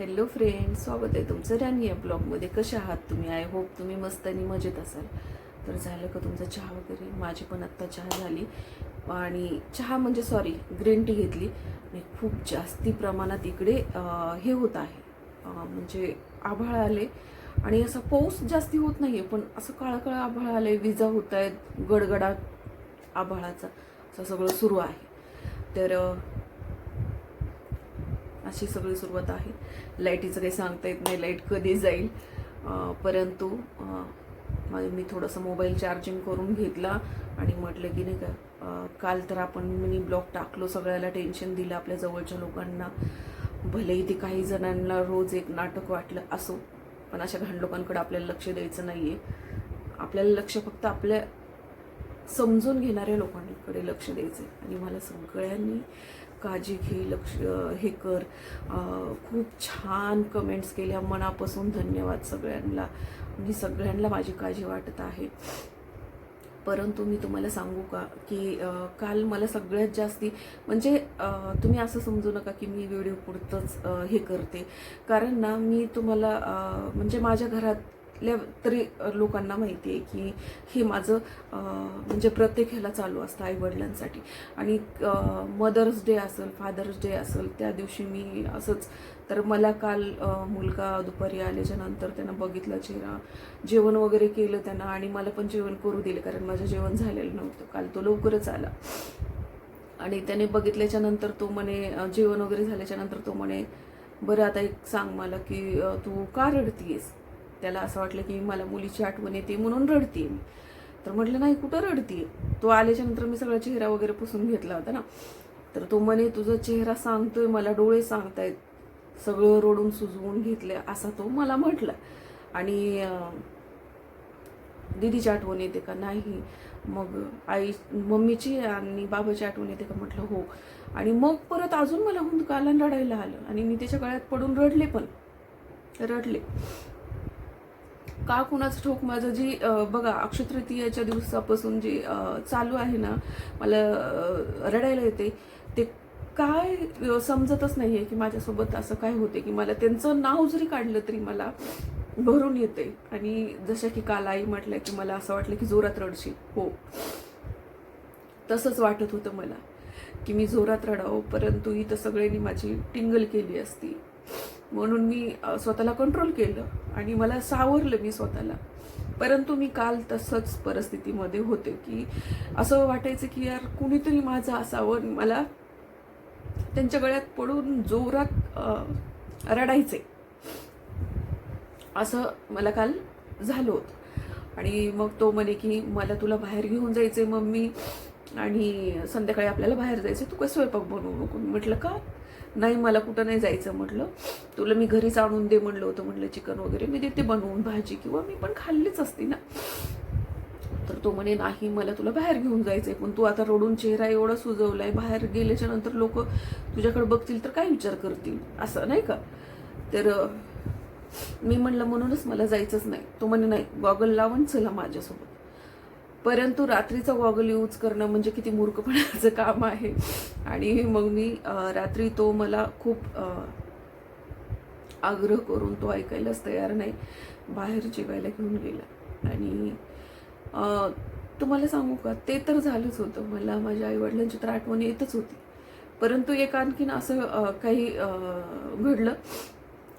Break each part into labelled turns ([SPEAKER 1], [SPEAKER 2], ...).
[SPEAKER 1] Hello friend स्वागत आहे तुमचं राणी या ब्लॉगमध्ये कसे आहात तुम्ही? आय होप तुम्ही मस्त आणि मजेत असाल. तर झालं का तुमचा चहा वगैरे? माझी पण आत्ता चहा झाली. आणि चहा म्हणजे सॉरी ग्रीन टी घेतली. आणि खूप जास्ती प्रमाणात इकडे हे होत आहे. म्हणजे आभाळ आले. आणि असा पाऊस जास्ती होत नाही आहे पण असं काळं काळं आभाळ आलं आहे विजा होत आहेत गडगडा आभाळाचा. असं सगळं सुरू आहे. तर अशी सगळी सुरुवात आहे. लाईटीचं काही सांगता येत नाही लाइट कधी जाईल. परंतु मी थोडंसं मोबाईल चार्जिंग करून घेतला आणि म्हटलं की नाही का काल तर आपण मी ब्लॉग टाकलो सगळ्याला टेन्शन दिलं आपल्या जवळच्या लोकांना. भलेही ते काही जणांना रोज एक नाटक वाटलं असो पण अशा घाण लोकांकडे आपल्याला लक्ष द्यायचं नाही आहे आपल्याला लक्ष फक्त आपल्या समजून घेणाऱ्या लोकांकडे लक्ष द्यायचं आहे आणि मला सगळ्यांनी काळजी घे लक्ष हे कर. खूप छान कमेंट्स केल्या. मनापासून धन्यवाद सगळ्यांना. मी सगळ्यांना माझी काळजी वाटत आहे. परंतु मी तुम्हाला सांगू का की काल मला सगळ्यात जास्ती म्हणजे तुम्ही असं समजू नका की मी व्हिडिओ पुरतंच हे करते. कारण ना मी तुम्हाला म्हणजे माझ्या घरात घरातल्या तरी लोकांना माहिती आहे की हे माझं म्हणजे प्रत्येक ह्याला चालू असतं आईवडिलांसाठी. आणि मदर्स डे असेल फादर्स डे असेल त्या दिवशी मी असंच तर मला काल मुलगा दुपारी आल्याच्यानंतर त्यानं बघितला चेहरा जेवण वगैरे केलं त्यांना आणि मला पण जेवण करू दिले कारण माझं जेवण झालेलं नव्हतं. काल तो लवकरच आला. आणि त्याने बघितल्याच्या नंतर तो म्हणे जेवण वगैरे झाल्याच्यानंतर तो म्हणे बरं आता एक सांग मला की तू का रडतीयस? त्याला असं वाटलं की मला मुलीची आठवण येते म्हणून रडते मी. तर म्हटलं नाही कुठं रडते तो आल्याच्यानंतर मी सगळा चेहरा वगैरे पुसून घेतला होता ना. तर तो म्हणे तुझा चेहरा सांगतोय मला डोळे सांगतायत. सगळं रडून सुजवून घेतले असा तो मला म्हटला. आणि दिदीची दीदीची आठवण येते का? नाही. मग आई मम्मीची आणि बाबाची आठवण येते का? म्हटलं हो. आणि मग परत अजून मला हुंदकाला आणि रडायला आलं. आणि मी त्याच्या गळ्यात पडून रडले पण. रडले. का कुणाचं ठोक? माझं जी बघा अक्षतृतीयाच्या दिवसापासून जी चालू आहे ना मला रडायला येते. ते काय समजतच नाही आहे की माझ्यासोबत असं काय होते की मला त्यांचं नाव जरी काढलं तरी मला भरून येते. आणि जशा की काल आई म्हटलं की मला असं वाटलं की जोरात रडशील. हो. तसंच वाटत होतं मला की मी जोरात रडावं परंतु इथं सगळ्यांनी माझी टिंगल केली असती. म्हणून मी स्वतःला कंट्रोल केलं आणि मला सावरलं मी स्वतःला. परंतु मी काल तसंच परिस्थितीमध्ये होते की असं वाटायचं की यार कुणीतरी माझं असावं मला त्यांच्या गळ्यात पडून जोरात रडायचे असं मला काल झालं होतं. आणि मग तो म्हणे की मला तुला बाहेर घेऊन जायचंय मम्मी. आणि संध्याकाळी आपल्याला बाहेर जायचं तू कसं स्वयंपाक बनवू नको? म्हटलं का? नाही मला कुठं नाही जायचं म्हटलं. तुला मी घरीच आणून दे म्हणलं होतं म्हटलं चिकन वगैरे. मी देते बनवून भाजी किंवा मी पण खाल्लीच असती ना. तर तो म्हणे नाही मला तुला बाहेर घेऊन जायचंय पण तू आता रडून चेहरा एवढा सुजवलाय बाहेर गेल्याच्यानंतर लोक तुझ्याकडे बघतील तर काय विचार करतील? असं नाही का? तर मी म्हणलं म्हणूनच मला जायचंच नाही. तो म्हणे नाही गॉगल लावून चला माझ्यासोबत. परंतु रात्रीचा गॉगल यूज करणं म्हणजे किती मूर्खपणाचं काम आहे. आणि मग मी रात्री तो मला खूप आग्रह करून तो ऐकायलाच तयार नाही. बाहेर जेवायला घेऊन गेला. आणि तुम्हाला सांगू का ते तर झालंच होतं. मला माझ्या आईवडिलांची तर आठवण येतच होती. परंतु एक आणखीन असं काही घडलं.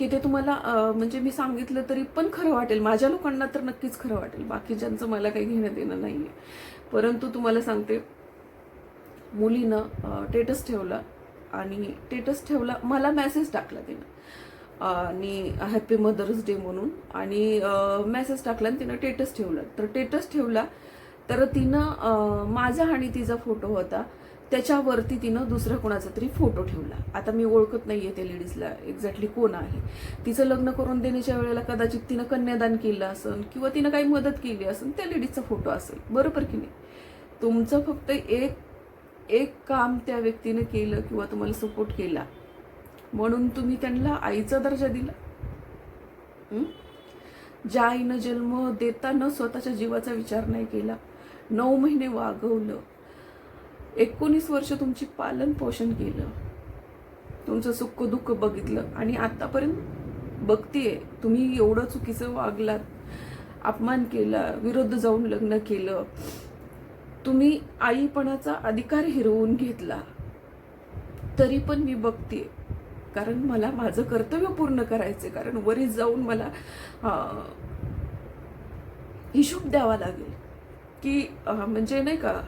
[SPEAKER 1] की ते तुम्हाला म्हणजे मी सांगितलं तरी पण खरं वाटेल. माझ्या लोकांना तर नक्कीच खरं वाटेल. बाकीच्यांचं मला काही घेणं देणं नाही आहे परंतु तुम्हाला सांगते मुलीनं टेटस ठेवला आणि टेटस ठेवला मला मॅसेज टाकला तिनं. आणि हॅपी मदर्स डे म्हणून. आणि मेसेज टाकला आणि तिनं टेटस ठेवला. तर टेटस ठेवला तर तिनं माझा आणि तिचा फोटो होता. त्याच्यावरती तिनं दुसरा कोणाचा तरी फोटो ठेवला. आता मी ओळखत नाही आहे त्या लेडीजला एक्झॅक्टली कोण आहे. तिचं लग्न करून देण्याच्या वेळेला कदाचित तिनं कन्यादान केलं असेल किंवा तिनं काही मदत केली असेल त्या लेडीजचा फोटो असेल. बरोबर की नाही? तुमचं फक्त एक एक काम त्या व्यक्तीने केलं किंवा तुम्हाला सपोर्ट केला. म्हणून तुम्ही त्यांना आईचा दर्जा दिला. ज्या आईनं जन्म देताना स्वतःच्या जीवाचा विचार नाही केला नऊ महिने वागवलं एकोणीस वर्ष तुमची पालन पोषण केलं. तुमचं सुख दुःख बघितलं. आणि आतापर्यंत बघतीये तुम्ही एवढं चुकीचं वागलात अपमान केला विरुद्ध जाऊन लग्न केलं. तुम्ही आईपणाचा अधिकार हिरवून घेतला. तरी पण मी बघते कारण मला माझं कर्तव्य पूर्ण करायचं कारण वरी जाऊन मला हिशोब द्यावा लागेल. की म्हणजे नाही का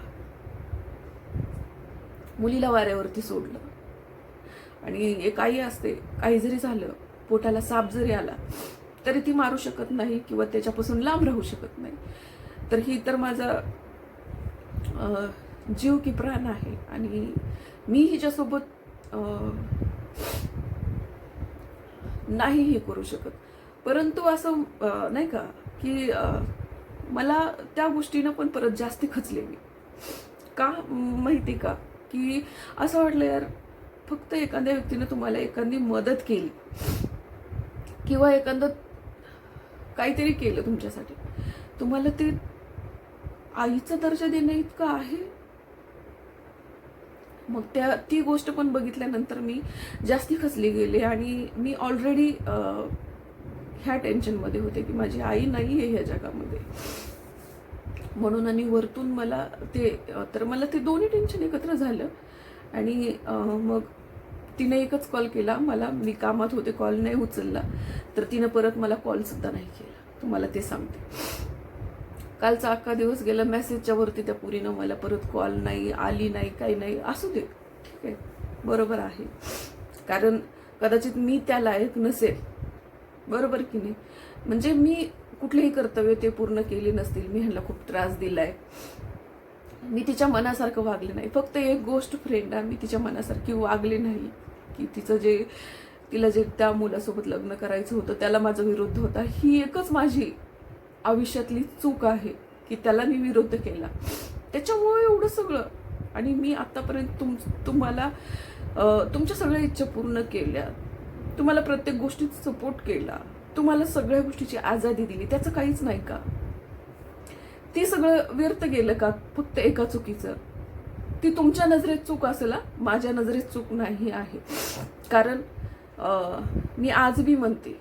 [SPEAKER 1] मुलीला वाऱ्यावरती सोडलं. आणि एक आई असते काही जरी झालं पोटाला साप जरी आला तरी ती मारू शकत नाही किंवा त्याच्यापासून लांब राहू शकत नाही. तर ही तर माझा जीव की प्राण आहे. आणि मी हिच्यासोबत नाही हे करू शकत. परंतु असं नाही का की मला त्या गोष्टीनं पण परत जास्ती खचले मी. का माहिती का? की असं वाटलं यार फक्त एखाद्या व्यक्तीने तुम्हाला एखादी मदत केली किंवा एखादं काहीतरी केलं तुमच्यासाठी तुम्हाला ते आईचा दर्जा देणं इतकं आहे? मग त्या ती गोष्ट पण बघितल्यानंतर मी जास्ती खचली गेले आणि मी ऑलरेडी ह्या टेन्शनमध्ये होते की माझी आई नाही आहे ह्या जगामध्ये. म्हणून आणि वरतून मला ते तर मला ते दोन्ही टेन्शन एकत्र झालं. आणि मग तिने एकच कॉल केला. मला मी कामात होते कॉल नाही उचलला. तर तिनं परत मला कॉलसुद्धा नाही केला. तुम्हाला ते सांगते. कालचा अख्खा दिवस गेला मेसेजच्या वरती त्या पुरीनं मला परत कॉल नाही आली नाही काही नाही. असू दे. ठीक आहे. बरोबर आहे. कारण कदाचित मी त्या लायक नसेल. बरोबर की नाही? म्हणजे मी कुठलेही कर्तव्य ते पूर्ण केले नसतील मी ह्यांना खूप त्रास दिलाय. मी तिच्या मनासारखं वागले नाही. फक्त एक गोष्ट फ्रेंड आहे मी तिच्या मनासारखी वागले नाही. की तिचं जे तिला जे त्या मुलासोबत लग्न करायचं होतं त्याला माझा विरोध होता ही एकच माझी आयुष्यातली चूक आहे की त्याला मी विरोध केला. त्याच्यामुळे एवढं सगळं. आणि मी आतापर्यंत तुम तुम्हाला तुमच्या सगळ्या इच्छा पूर्ण केल्या. तुम्हाला प्रत्येक गोष्टीत सपोर्ट केला. तुम्हाला सगळ्या गोष्टीची आझादी दिली. त्याचं काहीच नाही का? ते सगळं व्यर्थ गेलं का फक्त एका चुकीचं? ती तुमच्या नजरेत चूक असेल माझ्या नजरेत चूक नाही आहे. कारण मी आज बी म्हणते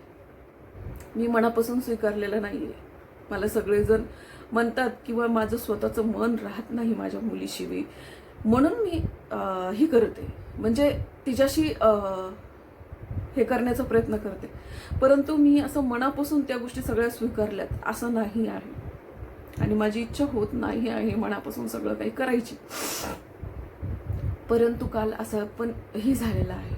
[SPEAKER 1] मी मनापासून स्वीकारलेलं नाही आहे मला सगळेजण म्हणतात किंवा माझं स्वतःचं मन राहत नाही माझ्या मुलीशिवाय. म्हणून मी ही करते. म्हणजे तिच्याशी हे करण्याचा प्रयत्न करते. परंतु मी असं मनापासून त्या गोष्टी सगळ्या स्वीकारल्यात असं नाही आहे. आणि माझी इच्छा होत नाही आहे मनापासून सगळं काही करायची. परंतु काल असं पण ही झालेलं आहे.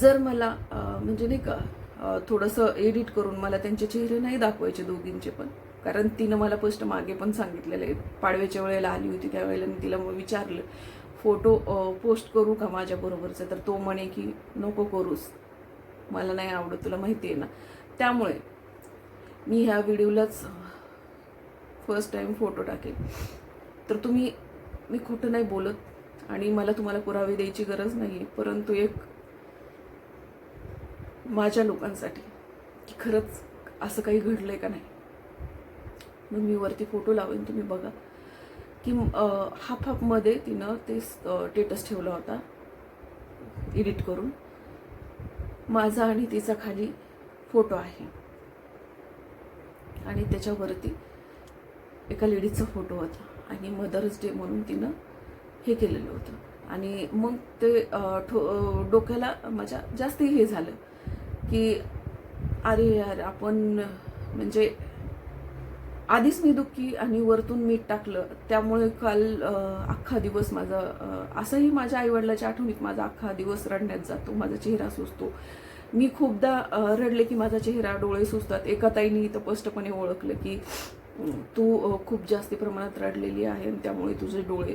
[SPEAKER 1] जर मला म्हणजे नाही का थोडंसं एडिट करून मला त्यांचे चेहरे नाही दाखवायचे दोघींचे पण कारण तिनं मला फर्स्ट मागे पण सांगितलेलं आहे. पाडव्याच्या वेळेला आली होती त्यावेळेला मी तिला मग विचारलं. फोटो पोस्ट करू का माझ्याबरोबरचा तर तो म्हणे की नको करूस. मला नाही आवडत तुला माहिती आहे ना. त्यामुळे मी ह्या व्हिडिओलाच फर्स्ट टाईम फोटो टाकेन. तर तुम्ही मी खोटं नाही बोलत आणि मला तुम्हाला पुरावे द्यायची गरज नाही आहे परंतु एक माझ्या लोकांसाठी की खरंच असं काही घडलं आहे का नाही? मग मी वरती फोटो लावेन तुम्ही बघा. की हाफ हाफमध्ये तिनं ते स्टेटस ठेवला होता. एडिट करून. माझा आणि तिचा खाली फोटो आहे. आणि त्याच्यावरती एका लेडीजचा फोटो होता. आणि मदर्स डे म्हणून तिनं हे केलेलं होतं. आणि मग ते ठो डोक्याला माझ्या जास्त हे झालं की अरे यार आपण म्हणजे आधीच मी दुःखी आणि वरतून मीठ टाकलं. त्यामुळे काल अख्खा दिवस माझा असंही माझ्या आईवडिलाच्या आठवणीत माझा अख्खा दिवस रडण्यात जातो माझा चेहरा सुचतो मी खूपदा रडले की माझा चेहरा डोळे सुचतात एका ताईने इथं स्पष्टपणे ओळखलं की तू खूप जास्त प्रमाणात रडलेली आहे आणि त्यामुळे तुझे डोळे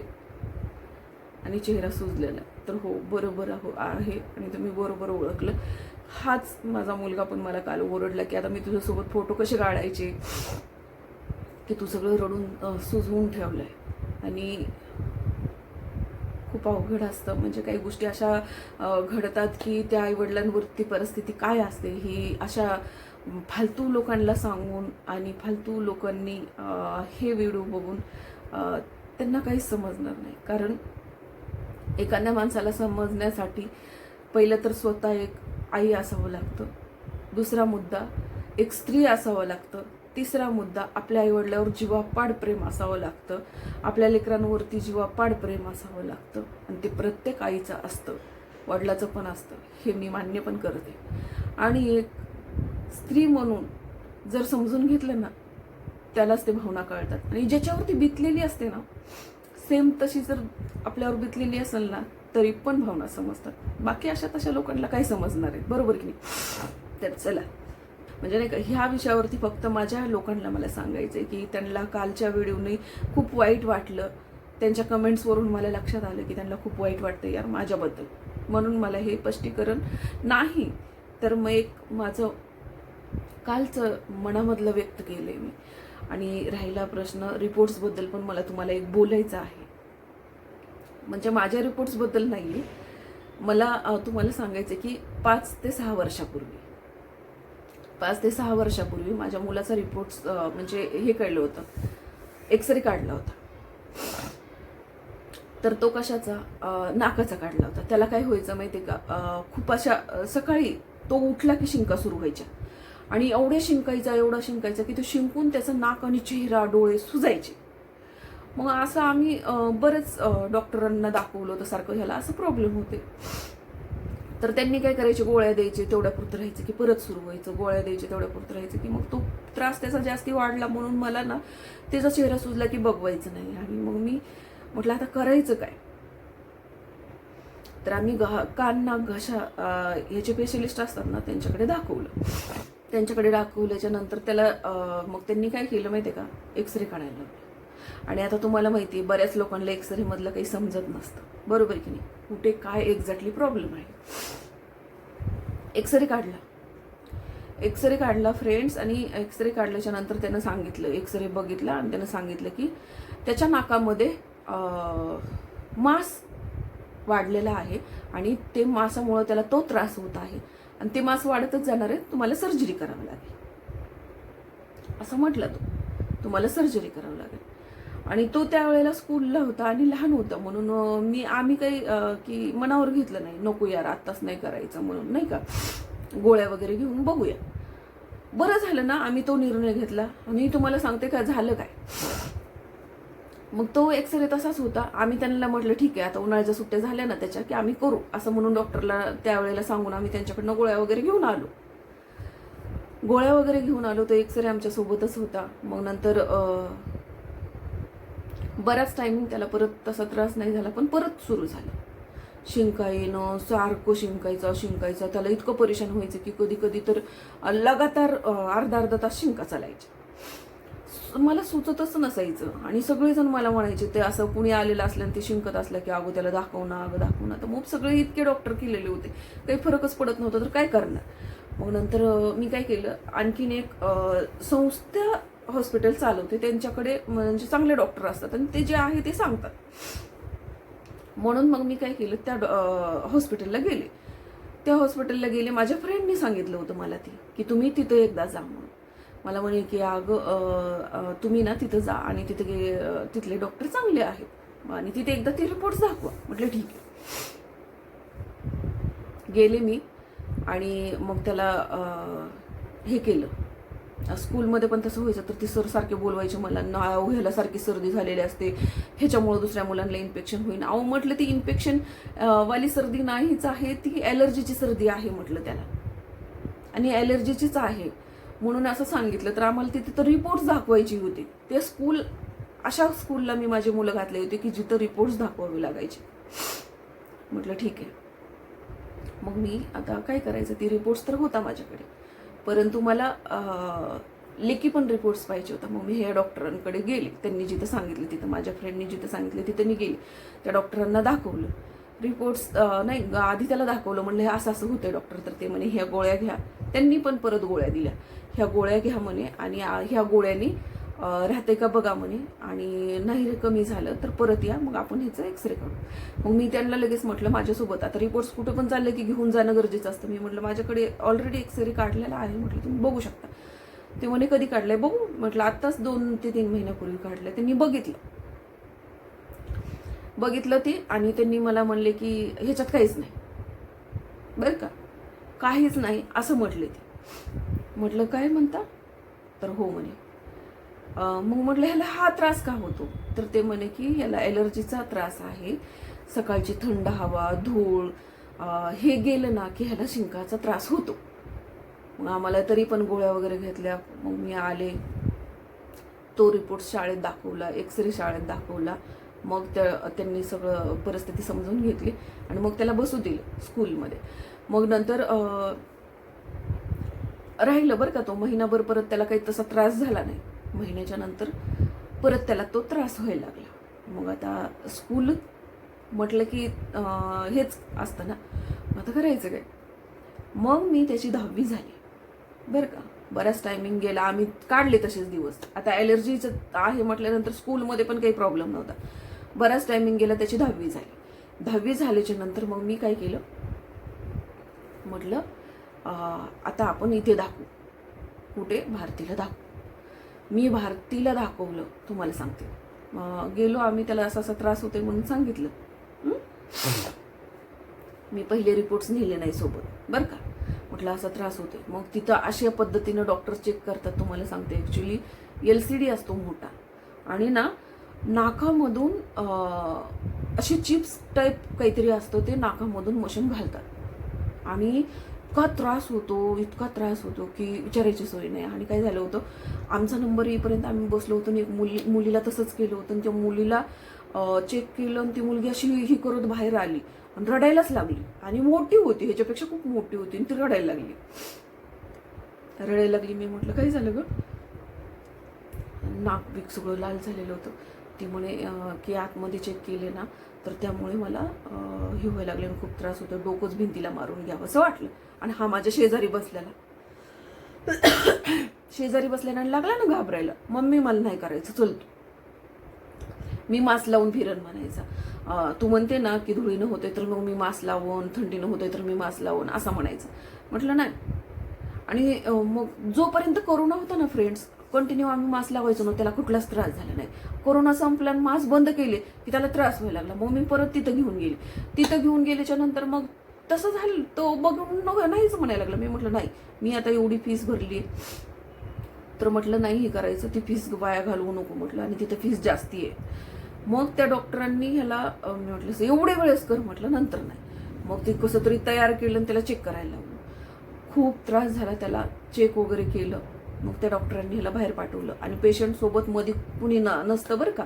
[SPEAKER 1] आणि चेहरा सुजलेला तर हो बरोबर हो आहे आणि तुम्ही बरोबर ओळखलं. हाच माझा मुलगा पण मला काल ओरडला की आता मी तुझ्यासोबत फोटो कसे काढायचे? की तू सगळं रडून सुजवून ठेवलं आहे आणि खूप अवघड असतं. म्हणजे काही गोष्टी अशा घडतात की त्या आईवडिलांवरती परिस्थिती काय असते ही अशा फालतू लोकांना सांगून आणि फालतू लोकांनी हे व्हिडिओ बघून त्यांना काहीच समजणार नाही. कारण एखाद्या माणसाला समजण्यासाठी पहिलं तर स्वतः एक आई असावं लागतं. दुसरा मुद्दा एक स्त्री असावं लागतं. तिसरा मुद्दा आपल्या आईवडिलावर जीवापाड प्रेम असावं लागतं. आपल्या लेकरांवरती जीवापाड प्रेम असावं लागतं. आणि ते प्रत्येक आईचं असतं. वडिलाचं पण असतं. हे मी मान्य पण करते. आणि एक स्त्री म्हणून जर समजून घेतलं ना त्यालाच ते भावना कळतात. आणि ज्याच्यावरती बितलेली असते ना सेम तशी जर आपल्यावर बितलेली असेल ना तरी पण भावना समजतात. बाकी अशा तशा लोकांना काही समजणार आहे बरोबर की नाही? तर चला. म्हणजे नाही का ह्या विषयावरती फक्त माझ्या लोकांना मला सांगायचं आहे की त्यांना कालच्या व्हिडिओने खूप वाईट वाटलं. त्यांच्या कमेंट्सवरून मला लक्षात आलं की त्यांना खूप वाईट वाटतं यार माझ्याबद्दल. म्हणून मला हे स्पष्टीकरण नाही. तर मग एक माझं कालचं मनामधलं व्यक्त केलं आहे मी. आणि राहिला प्रश्न रिपोर्ट्सबद्दल पण मला तुम्हाला एक बोलायचं आहे. म्हणजे माझ्या रिपोर्ट्सबद्दल नाही मला तुम्हाला सांगायचं की पाच ते सहा वर्षापूर्वी. पाच ते सहा वर्षापूर्वी माझ्या मुलाचा रिपोर्ट्स म्हणजे हे कळलं होतं. एक्सरे काढला होता. तर तो कशाचा? नाकाचा काढला होता. त्याला काय व्हायचं माहिती आहे का? खूप अशा सकाळी तो उठला की शिंका सुरू व्हायच्या. आणि एवढ्या शिंकायचा एवढा शिंकायचा की तो शिंकून त्याचं नाक आणि चेहरा डोळे सुजायचे. मग असं आम्ही बरंच बरेच डॉक्टरांना दाखवलं होतं सारखं. ह्याला असं प्रॉब्लेम होते. तर त्यांनी काय करायचे? गोळ्या द्यायचे तेवढ्या पुरतं राहायचं की परत सुरू व्हायचं. गोळ्या द्यायचे तेवढ्या पुरतं राहायचं की मग तो त्रास त्याचा जास्ती वाढला म्हणून मला ना त्याचा चेहरा सुजला की बघवायचं नाही. आणि मग मी म्हटलं आता करायचं काय? तर आम्ही घा कान नाक घशा ह्याचे स्पेशलिस्ट असतात ना त्यांच्याकडे दाखवलं. त्यांच्याकडे दाखवल्याच्या नंतर त्याला मग त्यांनी काय केलं माहिती आहे का? एक्सरे काढायला आणि आता तुम्हाला माहिती आहे बऱ्याच लोकांना एक्सरे मधलं काही समजत नसतं. बरोबर की नाही? कुठे काय एक्झॅक्टली प्रॉब्लेम आहे? एक्सरे काढला. एक्सरे काढला फ्रेंड्स आणि एक्सरे काढल्याच्या नंतर त्यानं सांगितलं एक्सरे बघितला आणि त्यानं सांगितलं की त्याच्या नाकामध्ये मास वाढलेला आहे आणि ते मासामुळं त्याला तो त्रास होत आहे आणि ते मास वाढतच जाणार आहे तुम्हाला सर्जरी करावी लागेल. असं म्हटलं तो. तुम्हाला सर्जरी करावं लागेल. आणि तो त्यावेळेला स्कूलला होता आणि लहान होता म्हणून मी आम्ही काही की मनावर घेतलं नाही. नको यार आत्ताच नाही करायचं म्हणून नाही का? गोळ्या वगैरे घेऊन बघूया. बरं झालं ना आम्ही तो निर्णय घेतला. आणि तुम्हाला सांगते का झालं काय? मग तो एक्सरे तसाच होता. आम्ही त्यांना म्हटलं ठीक आहे आता उन्हाळ्याच्या सुट्ट्या झाल्या ना त्याच्या की आम्ही करू. असं म्हणून डॉक्टरला त्यावेळेला सांगून आम्ही त्यांच्याकडनं गोळ्या वगैरे घेऊन आलो. गोळ्या वगैरे घेऊन आलो तो एक्सरे आमच्या सोबतच होता. मग नंतर बराच टायमिंग त्याला परत तसा त्रास नाही झाला पण परत सुरू झालं. शिंका येणं सारखं शिंकायचं शिंकायचं. त्याला इतकं परेशान व्हायचं की कधी कधी तर लगातार अर्धा अर्धा तास शिंका चालायच्या. मला सुचतच नसायचं. आणि सगळेजण मला म्हणायचे ते असं कुणी आलेलं असलं आणि ते शिंकत असलं की अगो त्याला दाखवणं अगं दाखवणं तर मग सगळे इतके डॉक्टर केलेले होते. काही फरकच पडत नव्हता तर काय करणार? मग नंतर मी काय केलं? आणखीन एक संस्था हॉस्पिटल चालवते त्यांच्याकडे म्हणजे चांगले डॉक्टर असतात आणि ते जे आहे ते सांगतात. म्हणून मग मी काय केलं त्या हॉस्पिटलला गेले. त्या हॉस्पिटलला गेले माझ्या फ्रेंडनी सांगितलं होतं मला ती की तुम्ही तिथं एकदा जा म्हणून. मला म्हणे की अगं तुम्ही ना तिथं जा आणि तिथे गे तिथले डॉक्टर चांगले आहेत. आणि तिथे एकदा ते रिपोर्ट दाखवा. म्हटलं ठीक आहे. गेले मी आणि मग त्याला हे केलं. स्कूलमध्ये पण तसं व्हायचं तर ती सर सारखे बोलवायचे मला ना ह्याला सारखी सर्दी झालेली असते ह्याच्यामुळं दुसऱ्या मुलांना इन्फेक्शन होईल अहो म्हटलं ती इन्फेक्शन वाली सर्दी नाहीच आहे ती ॲलर्जीची सर्दी आहे म्हटलं त्याला. आणि ॲलर्जीचीच आहे. म्हणून असं सांगितलं तर आम्हाला तिथे तर रिपोर्ट्स दाखवायची होती. ते स्कूल अशा स्कूलला मी माझी मुलं घातले होते की जिथं रिपोर्ट्स दाखवावे लागायचे. म्हटलं ठीक आहे. मग मी आता काय करायचं? ती रिपोर्ट्स तर होता माझ्याकडे. परंतु मला लेखी पण रिपोर्ट्स पाहिजे होता. मग मी ह्या डॉक्टरांकडे गेले. त्यांनी जिथं सांगितलं तिथं माझ्या फ्रेंडनी जिथं सांगितलं तिथं मी गेले. त्या डॉक्टरांना दाखवलं. रिपोर्ट्स नाही आधी त्याला दाखवलं. म्हणलं हे असं असं होतं डॉक्टर तर ते म्हणे ह्या गोळ्या घ्या. त्यांनी पण परत गोळ्या दिल्या. ह्या गोळ्या घ्या म्हणे आणि ह्या गोळ्यांनी राहते का बघा म्हणे. आणि नाही रे कमी झालं तर परत या मग आपण ह्याचं एक्सरे काढू मग मी त्यांना लगेच म्हटलं माझ्यासोबत आता रिपोर्ट्स कुठं पण चाललं की घेऊन जाणं गरजेचं असतं. मी म्हटलं माझ्याकडे ऑलरेडी एक्सरे काढलेला आहे. म्हटलं तुम्ही बघू शकता. ते म्हणे कधी काढलंय बघू. म्हटलं आत्ताच दोन ते तीन महिन्यापूर्वी काढलंय. त्यांनी बघितलं. बघितलं ते आणि त्यांनी मला म्हणले की ह्याच्यात काहीच नाही. बरं का? काहीच नाही असं म्हटले ते. म्हटलं काय म्हणता? तर हो म्हणे. मग म्हटलं ह्याला हा त्रास का होतो? तर ते म्हणे की ह्याला ॲलर्जीचा त्रास आहे. सकाळची थंड हवा धूळ हे गेलं ना की ह्याला शिंकाचा त्रास होतो. मग आम्हाला तरी पण गोळ्या वगैरे घेतल्या. मग मी आले. तो रिपोर्ट शाळेत दाखवला एक्सरे शाळेत दाखवला. मग त्या त्यांनी सगळं परिस्थिती समजून घेतली आणि मग त्याला बसू दिलं स्कूलमध्ये मग नंतर राहिलं बरं का तो. महिनाभर परत त्याला काही तसा त्रास झाला नाही. महिन्याच्या नंतर परत त्याला तो त्रास व्हायला लागला. मग आता स्कूल म्हटलं की हेच असतं ना. मग आता करायचं काय? मग मी त्याची दहावी झाली. बरं का? बराच टायमिंग गेला. आम्ही काढले तसेच दिवस. आता ॲलर्जीचं आहे म्हटल्यानंतर स्कूलमध्ये पण काही प्रॉब्लेम नव्हता. बराच टायमिंग गेला त्याची दहावी झाली. दहावी झाल्याच्यानंतर मग मी काय केलं? म्हटलं आता आपण इथे दाखवू. कुठे? भारतीला दाखवू. मी भारतीला दाखवलं तुम्हाला सांगते. गेलो आम्ही त्याला असा असा त्रास होते म्हणून सांगितलं. मी पहिले रिपोर्ट्स नेले नाही सोबत बरं का? म्हटलं असा त्रास होते मग तिथं अशा पद्धतीनं डॉक्टर चेक करतात तुम्हाला सांगते. ॲक्च्युली एल सी डी असतो मोठा. आणि ना नाकामधून असे अशी चिप्स टाईप काहीतरी असतं ते नाकामधून मशीन घालतात. आणि इतका त्रास होतो इतका त्रास होतो की विचारायची सोय नाही. आणि काय झालं होतं आमचा नंबर येईपर्यंत आम्ही बसलो होतो आणि एक मुली मुलीला तसंच केलं होतं. आणि त्या मुलीला चेक केलं आणि ती मुलगी अशी ही करत बाहेर आली आणि रडायलाच लागली. आणि मोठी होती ह्याच्यापेक्षा खूप मोठी होती आणि ती रडायला लागली. रडायला लागली मी म्हटलं काय झालं ग? नाक बीक सगळं लाल झालेलं होतं. ती म्हणे की आतमध्ये चेक केले ना तर त्यामुळे मला हे व्हायला लागले आणि खूप त्रास होतो. डोकंच भिंतीला मारून घ्यावं असं वाटलं. आणि हा माझ्या शेजारी बसलेला. शेजारी बसल्याने आणि लागला ना घाबरायला. मम्मी मला नाही करायचं. चल तू. मी मास्क लावून फिरन म्हणायचा. तू म्हणते ना की धुळीनं होते तर मग मी मास्क लावून थंडीनं होते तर मी मास्क लावून असं म्हणायचं. म्हटलं नाही. आणि मग जोपर्यंत कोरोना होता ना फ्रेंड्स कंटिन्यू आम्ही मास्क लावायचो ना त्याला कुठलाच त्रास झाला नाही. कोरोना संपला आणि मास्क बंद केले की त्याला त्रास व्हायला लागला. मग मी परत तिथं घेऊन गेले. तिथं घेऊन गेल्याच्यानंतर मग तसं झालं तो बघून नको नाहीच म्हणायला लागला. मी म्हटलं नाही मी आता एवढी फीस भरली तर म्हटलं नाही हे करायचं ती फीस वाया घालवू नको म्हटलं आणि तिथं फीस जास्ती आहे. मग त्या डॉक्टरांनी ह्याला मी म्हटलं एवढे वेळेस कर म्हटलं नंतर नाही. मग ते कसं तरी तयार केलं आणि त्याला चेक करायला लावलं. खूप त्रास झाला त्याला चेक वगैरे केलं. मग त्या डॉक्टरांनी ह्याला बाहेर पाठवलं आणि पेशंट सोबत मध्ये कुणी न नसतं बरं का.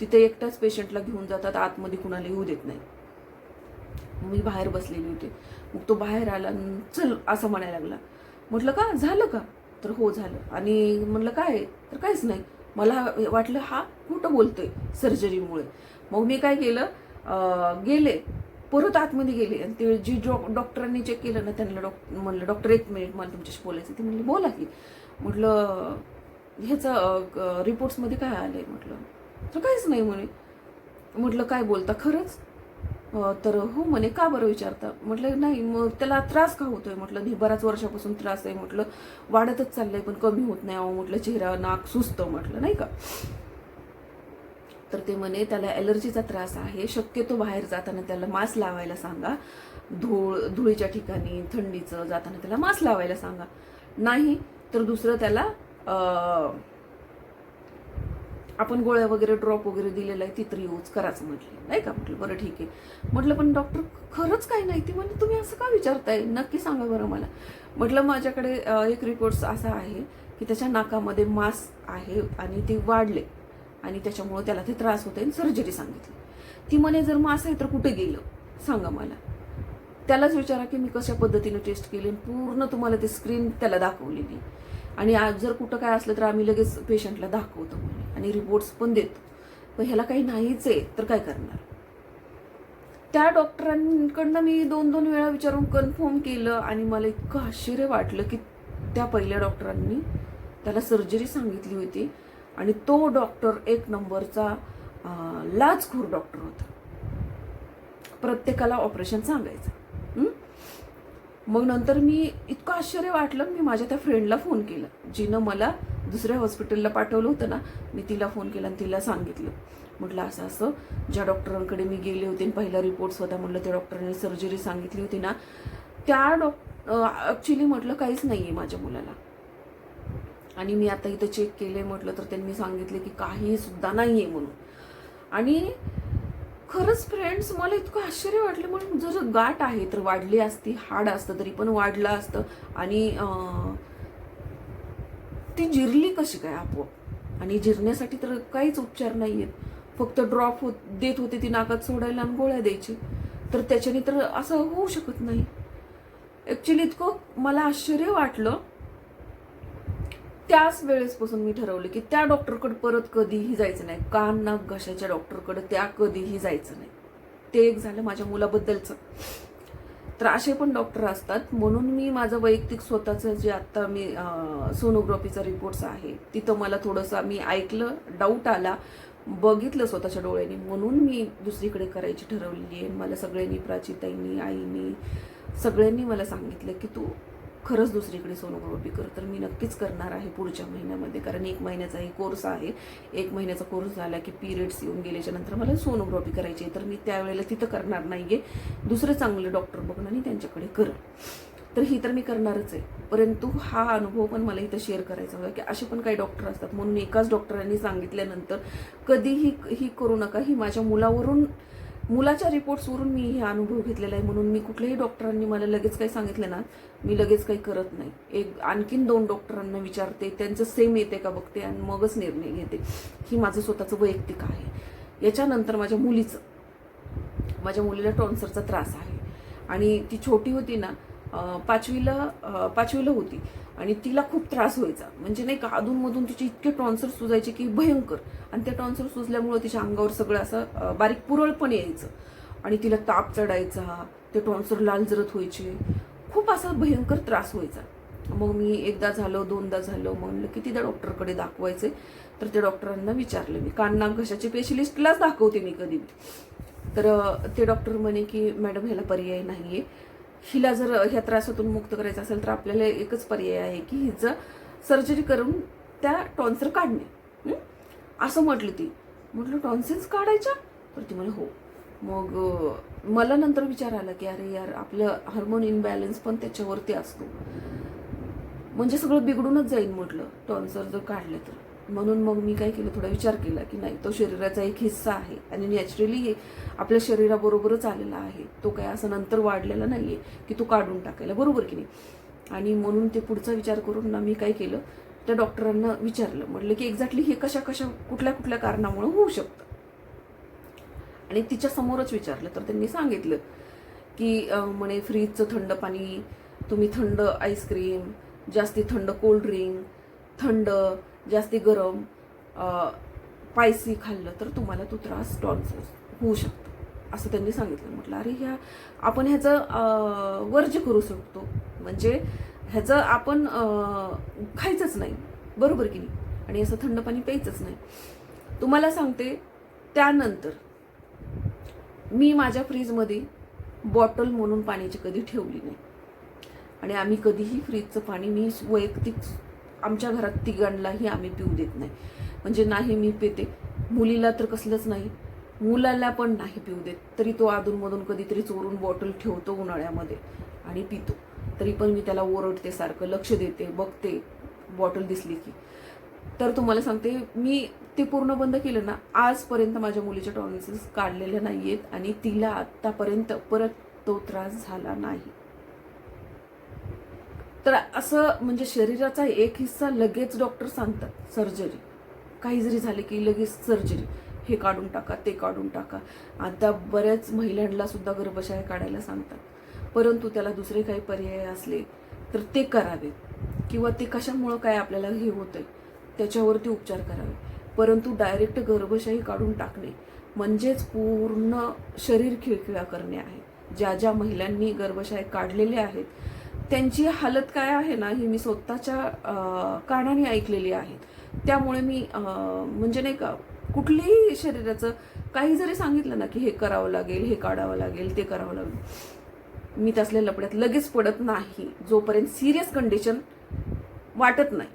[SPEAKER 1] तिथे एकटाच पेशंटला घेऊन जातात आतमध्ये कुणाला येऊ देत नाही. मी बाहेर बसलेली होती. मग तो बाहेर आला चल असं म्हणायला लागला. म्हटलं का? झालं का? तर हो झालं. आणि म्हटलं काय? तर काहीच नाही. मला वाटलं हा खोटं बोलतोय सर्जरीमुळे. मग मी काय केलं गेले. परत आतमध्ये गेले. आणि ते जी डॉ डॉक्टरांनी चेक केलं ना त्यांना डॉक् म्हणलं डॉक्टर एक मिनिट मला तुमच्याशी बोलायचं ते म्हणली बोला की. म्हटलं ह्याचं रिपोर्ट्समध्ये काय आलं आहे म्हटलं तर काहीच नाही म्हणे. म्हटलं काय बोलता? खरंच? तर हो म्हणे का बरं विचारता? म्हटलं नाही मग त्याला त्रास का होतोय? म्हटलं नाही बऱ्याच वर्षापासून त्रास आहे. म्हटलं वाढतच चाललंय पण कमी होत नाही अहो. म्हटलं चेहरा नाक सुस्त. म्हटलं नाही का? तर ते म्हणे त्याला ॲलर्जीचा त्रास आहे शक्यतो बाहेर जाताना त्याला मास्क लावायला सांगा. धूळ धुळीच्या ठिकाणी थंडीचं जाताना त्याला मास्क लावायला सांगा. नाही तर दुसरं त्याला आपण गोळ्या वगैरे ड्रॉप वगैरे दिलेला आहे ती तर यूज कराच म्हटलं. नाही का? म्हटलं बरं ठीक आहे. म्हटलं पण डॉक्टर खरंच काय नाही. ती म्हणजे तुम्ही असं का विचारताय? नक्की सांगा बरं मला. म्हटलं माझ्याकडे एक रिपोर्ट्स असा आहे की त्याच्या नाकामध्ये मास आहे आणि ते वाढले आणि त्याच्यामुळं त्याला ते त्रास होते आणि सर्जरी सांगितली. ती म्हणे जर मास आहे तर कुठे गेलं? सांगा मला. त्यालाच विचारा की मी कशा पद्धतीने टेस्ट केली पूर्ण तुम्हाला ते स्क्रीन त्याला दाखवलेली आणि आज जर कुठं काय असलं तर आम्ही लगेच पेशंटला दाखवतो म्हणून. आणि रिपोर्ट्स पण देतो. पण ह्याला काही नाहीच आहे तर काय करणार? त्या डॉक्टरांकडनं मी दोन दोन वेळा विचारून कन्फर्म केलं आणि मला इतकं आश्चर्य वाटलं की त्या पहिल्या डॉक्टरांनी त्याला सर्जरी सांगितली होती आणि तो डॉक्टर एक नंबरचा लाचखोर डॉक्टर होता. प्रत्येकाला ऑपरेशन सांगायचं. मग नंतर मी इतकं आश्चर्य वाटलं मी माझ्या त्या फ्रेंडला फोन केला. जिनं मला दुसऱ्या हॉस्पिटलला पाठवलं होतं ना मी तिला फोन केला आणि तिला सांगितलं. म्हटलं असं असं ज्या डॉक्टरांकडे मी गेले होते आणि पहिला रिपोर्ट्स होता म्हटलं त्या डॉक्टरांनी सर्जरी सांगितली होती ना त्या डॉक्टर ॲक्च्युली म्हटलं काहीच नाही आहे माझ्या मुलाला. आणि मी आता इथं चेक केले म्हटलं तर त्यांनी सांगितले की काही सुद्धा नाही आहे म्हणून. आणि खरंच फ्रेंड्स मला इतकं आश्चर्य वाटलं. म्हणून जर गाठ आहे तर वाढली असती हाड असतं तरी पण वाढलं असतं. आणि ती जिरली कशी काय आपोआप? आणि जिरण्यासाठी तर काहीच उपचार नाही आहेत फक्त ड्रॉप होत देत होते ती नाकात सोडायला आणि गोळ्या द्यायची. तर त्याच्याने तर असं होऊ शकत नाही. ॲक्च्युली इतकं मला आश्चर्य वाटलं. त्याच वेळेसपासून मी ठरवलं की त्या डॉक्टरकडे परत कधीही जायचं नाही. कान नाक घशाच्या डॉक्टरकडे त्या कधीही जायचं नाही. ते एक झालं माझ्या मुलाबद्दलचं. तर असे पण डॉक्टर असतात. म्हणून मी माझं वैयक्तिक स्वतःचं जे आत्ता मी सोनोग्राफीचा रिपोर्ट्स आहे तिथं मला थोडंसं मी ऐकलं डाऊट आला बघितलं स्वतःच्या डोळ्यांनी. म्हणून मी दुसरीकडे करायची ठरवलेली आहे. मला सगळ्यांनी प्राचीताईंनी आईनी सगळ्यांनी मला सांगितलं की तू खरंच दुसरीकडे सोनोग्राफी कर तर मी नक्कीच करणार आहे पुढच्या महिन्यामध्ये. कारण एक महिन्याचा हे कोर्स आहे. एक महिन्याचा कोर्स झाला की पिरियड्स येऊन गेल्याच्यानंतर मला सोनोग्राफी करायची आहे. तर मी त्यावेळेला तिथं करणार नाही आहे दुसरे चांगले डॉक्टर बघणं आणि त्यांच्याकडे कर तर ही तर मी करणारच आहे. परंतु हा अनुभव पण मला इथं शेअर करायचा होता की असे पण काही डॉक्टर असतात. म्हणून एकाच डॉक्टरांनी सांगितल्यानंतर कधीही ही करू नका. ही माझ्या मुलावरून मुलाच्या रिपोर्ट्सवरून मी हे अनुभव घेतलेला आहे म्हणून मी कुठल्याही डॉक्टरांनी मला लगेच काही सांगितलं ना मी लगेच काही करत नाही. एक आणखीन दोन डॉक्टरांना विचारते त्यांचं सेम येते का बघते आणि मगच निर्णय घेते. ही माझं स्वतःचं वैयक्तिक आहे. याच्यानंतर माझ्या मुलीचं माझ्या मुलीला टॉन्सरचा त्रास आहे. आणि ती छोटी होती ना पाचवीला पाचवीला होती. आणि तिला खूप त्रास व्हायचा. म्हणजे नाही का अधूनमधून तिचे इतके टॉन्सर सुजायचे की भयंकर. आणि ते टॉन्सर सुजल्यामुळं तिच्या अंगावर सगळं असं बारीक पुरळपण यायचं. आणि तिला ताप चढायचा ते टॉन्सर लाल जरत व्हायचे. खूप असा भयंकर त्रास व्हायचा. मग मी एकदा झालं दोनदा झालं म्हणलं की तिथं डॉक्टरकडे दाखवायचे. तर त्या डॉक्टरांना विचारलं मी. कान घशाचे स्पेशलिस्टलाच दाखवते मी कधी. तर ते डॉक्टर म्हणे की मॅडम ह्याला पर्याय नाही आहे हिला जर ह्या त्रासातून मुक्त करायचं असेल तर आपल्याला एकच पर्याय आहे की हिचं सर्जरी करून त्या टॉन्सर काढणे. असं म्हटली ती. म्हटलं टॉन्सिल्स काढायच्या? तर ती म्हणे हो. मग मला नंतर विचार आला की अरे यार आपलं हार्मोन इनबॅलन्स पण त्याच्यावरती असतो. म्हणजे सगळं बिघडूनच जाईल म्हटलं टॉन्सर जर काढले तर. म्हणून मग मी काय केलं थोडा विचार केला की नाही तो शरीराचा एक हिस्सा आहे आणि नॅचरली आपल्या शरीराबरोबरच आलेला आहे. तो काय असं नंतर वाढलेला नाही आहे की तो काढून टाकायला. बरोबर की नाही? आणि म्हणून ते पुढचा विचार करून ना मी काय केलं त्या डॉक्टरांना विचारलं. म्हटलं की एक्झॅक्टली हे कशा कशा कुठल्या कुठल्या कारणामुळे होऊ शकतं? आणि तिच्या समोरच विचारलं. तर त्यांनी सांगितलं की म्हणे फ्रीजचं थंड पाणी तुम्ही थंड आईस्क्रीम जास्ती थंड कोल्ड्रिंक थंड जास्ती गरम पायसी खाल्लं तर तुम्हाला तो त्रास टॉन्सर होऊ शकतो. असं त्यांनी सांगितलं. म्हटलं अरे ह्या आपण ह्याचं वर्ज करू शकतो. म्हणजे ह्याचं आपण खायचंच नाही. बरोबर की नाही? आणि असं थंड पाणी प्यायचंच नाही. तुम्हाला सांगते त्यानंतर मी माझ्या फ्रीजमध्ये बॉटल म्हणून पाण्याची कधी ठेवली नाही. आणि आम्ही कधीही फ्रीजचं पाणी मी वैयक्तिक आमच्या घरात तिघांनाही आम्ही पिऊ देत नाही. म्हणजे नाही मी पिते. मुलीला तर कसलंच नाही. मुलाला पण नाही पिऊ देत. तरी तो अधूनमधून कधीतरी चोरून बॉटल ठेवतो उन्हाळ्यामध्ये आणि पितो. तरी पण मी त्याला ओरडते सारखं लक्ष देते बघते बॉटल दिसली की. तर तुम्हाला सांगते मी ते पूर्ण बंद केलं ना आजपर्यंत माझ्या मुलीच्या टॉन्सिल्स काढलेल्या नाही आहेत आणि तिला आत्तापर्यंत परत तो त्रास झाला नाही. तर असं म्हणजे शरीराचा एक हिस्सा लगेच डॉक्टर सांगतात सर्जरी. काही जरी झाले की लगेच सर्जरी. हे काढून टाका ते काढून टाका. आता बऱ्याच महिलांना सुद्धा गर्भाशय काढायला सांगतात. परंतु त्याला दुसरे काही पर्याय असले तर ते करावेत. किंवा ते कशामुळं काय आपल्याला हे होतंय त्याच्यावरती उपचार करावे. परंतु डायरेक्ट गर्भशाही काढून टाकणे म्हणजेच पूर्ण शरीर खिळखिळा करणे आहे. ज्या ज्या महिलांनी गर्भशाही काढलेले आहेत त्यांची हालत काय आहे ना ही मी स्वतःच्या कानाने ऐकलेली आहे. त्यामुळे मी म्हणजे नाही का कुठलीही शरीराचं काही जरी सांगितलं ना की हे करावं लागेल हे काढावं लागेल ते करावं लागेल मी तसल्या लपड्यात लगेच पडत नाही. जोपर्यंत सिरियस कंडिशन वाटत नाही.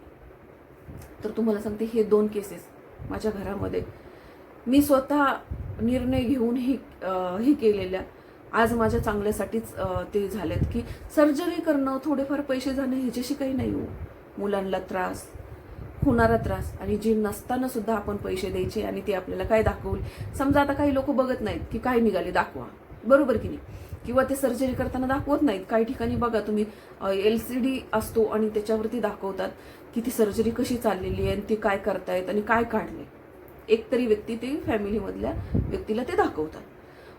[SPEAKER 1] तर तुम्हाला सांगते हे दोन केसेस माझ्या घरामध्ये. मी स्वतः निर्णय घेऊन हे अं, हे केलेल्या आज माझ्या चांगल्यासाठीच ते झालेत की सर्जरी करणं थोडेफार पैसे जाणं ह्याच्याशी काही नाही हो. मुलांना त्रास होणारा त्रास आणि जी नसताना सुद्धा आपण पैसे द्यायचे आणि ते आपल्याला काय दाखवल समजा आता काही लोक बघत नाहीत की काय निघाले दाखवा. बरोबर की नाही? किंवा ते सर्जरी करताना दाखवत नाहीत. काही ठिकाणी बघा तुम्ही एल सी डी असतो आणि त्याच्यावरती दाखवतात की ती सर्जरी कशी चाललेली आहे आणि ती काय करतायत आणि काय काढले एक तरी व्यक्ती ते फॅमिलीमधल्या व्यक्तीला ते दाखवतात.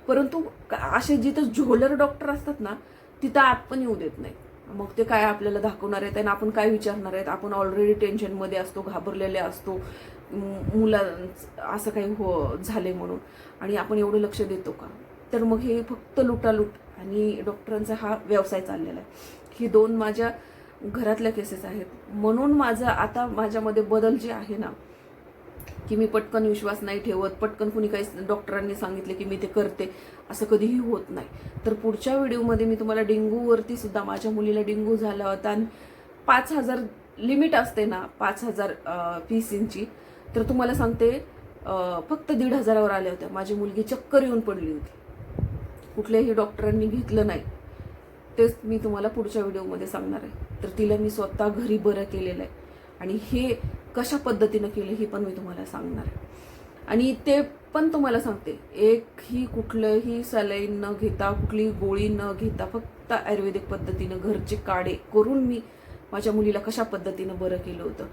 [SPEAKER 1] परंतु का- असे जिथं झोलर डॉक्टर असतात ना तिथं आत पण येऊ देत नाही. मग ते काय आपल्याला दाखवणार आहेत आणि आपण काय विचारणार आहेत? आपण ऑलरेडी टेन्शनमध्ये असतो घाबरलेले असतो मुला असं काही हो झाले म्हणून. आणि आपण एवढं लक्ष देतो का? तर मग हे फक्त लुटालूट आणि डॉक्टरांचा हा व्यवसाय चाललेला आहे. ही दोन माझ्या घरातल्या केसेस आहेत. म्हणून माझं आता माझ्यामध्ये बदल जे आहे ना की मी पटकन विश्वास नाही ठेवत पटकन कुणी काही डॉक्टरांनी सांगितले की मी ते करते असं कधीही होत नाही. तर पुढच्या व्हिडिओमध्ये मी तुम्हाला डेंगूवरती सुद्धा माझ्या मुलीला डेंगू झाला होता आणि पाच हजार लिमिट असते ना पाच हजार फीसींची तर तुम्हाला सांगते फक्त दीड हजारावर आल्या होत्या. माझी मुलगी चक्कर येऊन पडली होती. कुठल्याही डॉक्टरांनी घेतलं नाही. तेच मी तुम्हाला पुढच्या व्हिडिओमध्ये सांगणार आहे. तर तिला मी स्वतः घरी बरं केलेलं आहे. आणि हे कशा पद्धतीनं केलं हे पण मी तुम्हाला सांगणार आहे. आणि ते पण तुम्हाला सांगते एक ही कुठलंही सलाईन न घेता कुठलीही गोळी न घेता फक्त आयुर्वेदिक पद्धतीनं घरचे काढे करून मी माझ्या मुलीला कशा पद्धतीनं बरं केलं होतं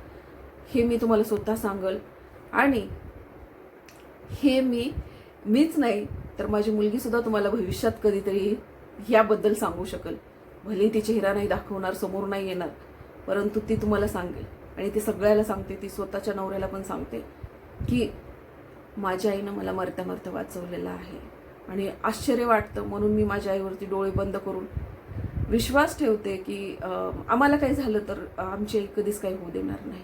[SPEAKER 1] हे मी तुम्हाला स्वतः सांगल. आणि हे मी मीच नाही तर माझी मुलगीसुद्धा तुम्हाला भविष्यात कधीतरी याबद्दल सांगू शकल. भले ती चेहरा नाही दाखवणार समोर नाही येणार परंतु ती तुम्हाला सांगेल. आणि ती सगळ्याला सांगते ती स्वतःच्या नवऱ्याला पण सांगते की माझ्या आईनं मला मरता मरता वाचवलेलं आहे. आणि आश्चर्य वाटतं म्हणून मी माझ्या आईवरती डोळे बंद करून विश्वास ठेवते की आम्हाला काही झालं तर आमची आई कधीच काही होऊ देणार नाही.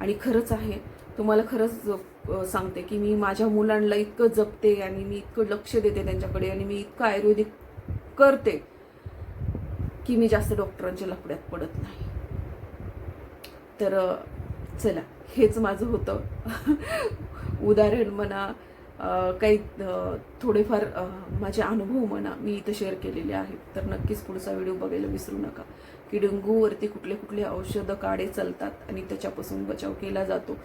[SPEAKER 1] आणि खरंच आहे तुम्हाला खरंच सांगते की मी माझ्या मुलांना इतकं जपते आणि मी इतकं लक्ष देते त्यांच्याकडे आणि मी इतकं आयुर्वेदिक करते की मी जास्त डॉक्टरांच्या लफड्यात पडत नाही. तर चला हेच माझं होतं. उदाहरण म्हणा काही थोडेफार माझे अनुभव म्हणा मी इथं शेअर केलेले आहेत. तर नक्कीच पुढचा व्हिडिओ बघायला विसरू नका. की डेंगूवरती कुठले कुठले औषधं काढे चालतात आणि त्याच्यापासून बचाव केला जातो.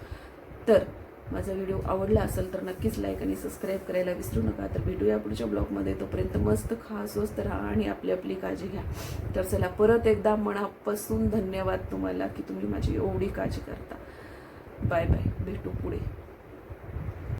[SPEAKER 1] तर माझा व्हिडिओ आवडला असेल तर नक्कीच लाईक आणि सबस्क्राईब करायला विसरू नका. तर भेटूया पुढच्या ब्लॉगमध्ये तोपर्यंत मस्त खा स्वस्त राहा आणि आपली आपली काळजी घ्या. तर चला परत एकदा मनापासून धन्यवाद तुम्हाला की तुम्ही माझी एवढी काळजी करता. बाय बाय भेटू पुढे.